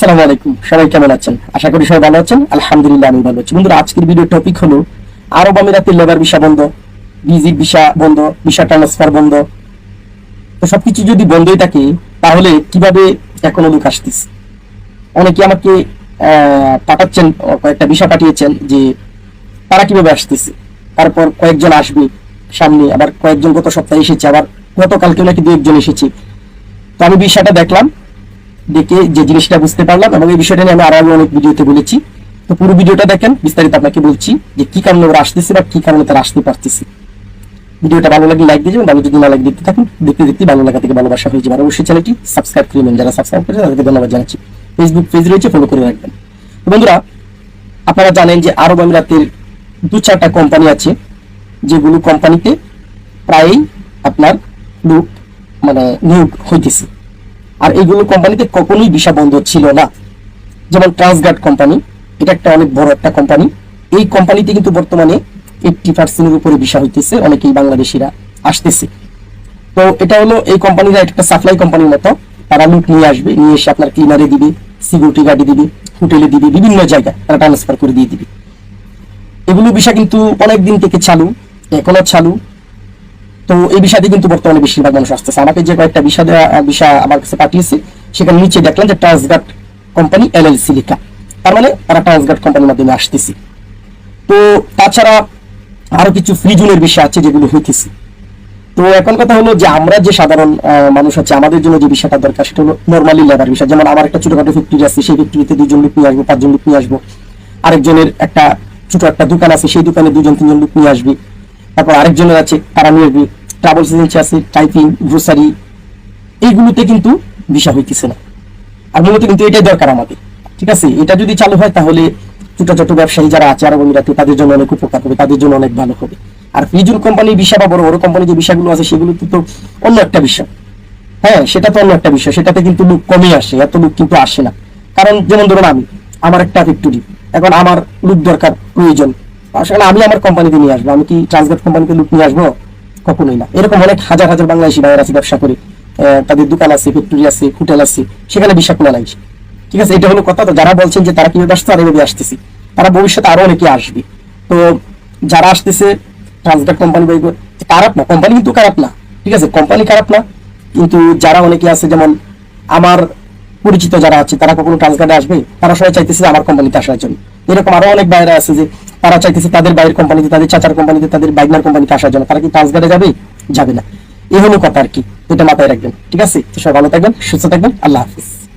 আসসালামু আলাইকুম। সবাই কেমন আছেন? আশা করি সবাই ভালো আছেন। আলহামদুলিল্লাহ আমি ভালো আছি। বন্ধুরা, আজকের ভিডিও টপিক হলো আরব আমিরাতের লেবার ভিসা বন্ধ ভিজিট ভিসা বন্ধ ভিসা ট্রান্সফার বন্ধ। তো সবকিছু যদি বন্ধই থাকে, তাহলে কীভাবে এখনও লোক আসতেছে? অনেকে আমাকে পাঠাচ্ছেন কয়েকটা ভিসা পাঠিয়েছেন যে তারা কীভাবে আসতেছে? তারপর কয়েকজন আসবে সামনে, আবার কয়েকজন গত সপ্তাহে এসেছে, আবার গতকালকে নাকি দু একজন এসেছে। তো আমি বিষয়টা দেখলাম দেখে যে জিনিসটা বুঝতে পারলাম এবং এই বিষয়টা নিয়ে আমি আরও অনেক ভিডিওতে বলেছি। তো পুরো ভিডিওটা দেখেন, বিস্তারিত আপনাকে বলছি যে কি কারণে ওরা আসতেছে বা কি কারণে তারা আসতে পারতেছে। ভিডিওটা ভালো লাগলে লাইক দিয়ে যাবেন, ভালো যদি না লাইক দেখতে থাকুন, দেখতে দেখতে ভালো লাগা থেকে ভালোবাসা হয়ে যাবে। অবশ্যই চ্যানেলটি সাবস্ক্রাইব করে নেন যারা সাবস্ক্রাইব করেছে তাদেরকে ধন্যবাদ জানাচ্ছি। ফেসবুক পেজ রয়েছে ফলো করে রাখবেন। বন্ধুরা, আপনারা জানেন যে আরব আমিরাতের দু চারটা কোম্পানি আছে, যেগুলো কোম্পানিতে প্রায়ই আপনার লোক মানে নিয়োগ হইতেছে। আর এইগুলো কোম্পানিতে কখনোই ভিসা বন্ধ ছিল না। যেমন ট্রান্সগার্ড কোম্পানি এটা একটা অনেক বড় একটা কোম্পানি এই কোম্পানিতে কিন্তু বর্তমানে এইটটি পার্সেন্টের উপরে ভিসা হইতেছে, অনেকেই বাংলাদেশিরা আসতেছে। তো এটা হলো এই কোম্পানিরা একটা সাপ্লাই কোম্পানির মতো। তারা লুক নিয়ে আসবে, নিয়ে এসে আপনার ক্লিনারে দিবে সিকিউরিটি গার্ডে দিবে হোটেলে দিবে, বিভিন্ন জায়গায় তারা ট্রান্সফার করে দিয়ে দিবে। এগুলো বিষয় কিন্তু অনেক দিন থেকে চালু, এখনও চালু। তো এই বিষয়টি কিন্তু বর্তমানে বেশিরভাগ মানুষ আসতেছে। আমাকে যে কয়েকটা বিষয় দেওয়া বিষয় আমার কাছে পাঠিয়েছে, সেখানে নিচে দেখলাম যে ট্রান্সগার্ড কোম্পানি এলএলসি লেখা। তার মানে তারা ট্রান্সগার্ড কোম্পানির মাধ্যমে আসতেছে। তো তাছাড়া আরও কিছু ফ্রি জোনের বিষয় আছে যেগুলো হইতেছে। তো এখন কথা হলো যে আমরা যে সাধারণ মানুষ আছে, আমাদের জন্য যে বিষয়টা দরকার সেটা হলো নর্মালি লেবার বিষয় যেমন আমার একটা ছোটখাটো ফ্যাক্টরি আছে, সেই ফ্যাক্টরিতে দুজন লোক নিয়ে আসব, পাঁচজন লোক নিয়ে আসব। আরেকজনের একটা, ছোট একটা দোকান আছে, সেই দোকানে দুজন তিনজন লোক নিয়ে আসবে। তারপর আরেকজনের আছে, তারা নিয়ে আসবে। ট্রাভেলস এজেন্সি আছে টাইপিং গ্রোসারি এইগুলোতে কিন্তু ভিসা হইতেছে না। আর মূলত কিন্তু এটাই দরকার আমাদের। ঠিক আছে? এটা যদি চালু হয় তাহলে ছোট ছোট ব্যবসায়ী যারা আছে আরব আমিরাতে, তাদের জন্য অনেক উপকার হবে, তাদের জন্য অনেক ভালো হবে। আর ফ্রিজুল কোম্পানির বিষয় বা বড় বড় কোম্পানির যে বিষয়গুলো আছে, সেগুলো তো অন্য একটা বিষয় হ্যাঁ সেটা তো অন্য একটা বিষয় সেটাতে কিন্তু লোক কমে আসে, এত লোক কিন্তু আসে না। কারণ যেমন ধরুন আমি, আমার একটা ফ্যাক্টরি এখন আমার লোক দরকার প্রয়োজন। আসলে আমি আমার কোম্পানিতে নিয়ে আসব, আমি কি ট্রান্সগার্ড কোম্পানিতে লোক নিয়ে আসব? কখনোই না। এরকম অনেক হাজার হাজার বাংলাদেশি ভাইয়ের আছে ব্যবসা করে। তাদের দোকান আছে ফ্যাক্টরি আছে হোটেল আছে সেখানে বিষয় খোলা নাই ঠিক আছে এটা হলো কথা। তো যারা বলছেন যে তারা কীভাবে আসছে আর এভাবে আসতেছি। তারা ভবিষ্যতে আরও অনেকে আসবে। তো যারা আসতেছে ট্রান্সগার্ড কোম্পানি বা এগুলো, খারাপ না। কোম্পানি কিন্তু খারাপ না। ঠিক আছে কোম্পানি খারাপ না। কিন্তু যারা অনেকে আছে যেমন আমার পরিচিত যারা আছে তারা কখনো ট্রান্সগার্ডে আসবে? তারা সবাই চাইতেছে আমার কোম্পানিতে আসার জন্য। এরকম আরও অনেক বাইরে আছে যে তারা চাইতেছে তাদের বাইরের কোম্পানিতে তাদের চাচার কোম্পানিতে তাদের বাইকনার কোম্পানিতে আসার জন্য। তারা কি তাজগারে যাবে? যাবে না। এই হলো কথা আর কি। এটা মাথায় রাখবেন। ঠিক আছে? তো সবাই ভালো থাকবেন, সুস্থ থাকবেন। আল্লাহ হাফিজ।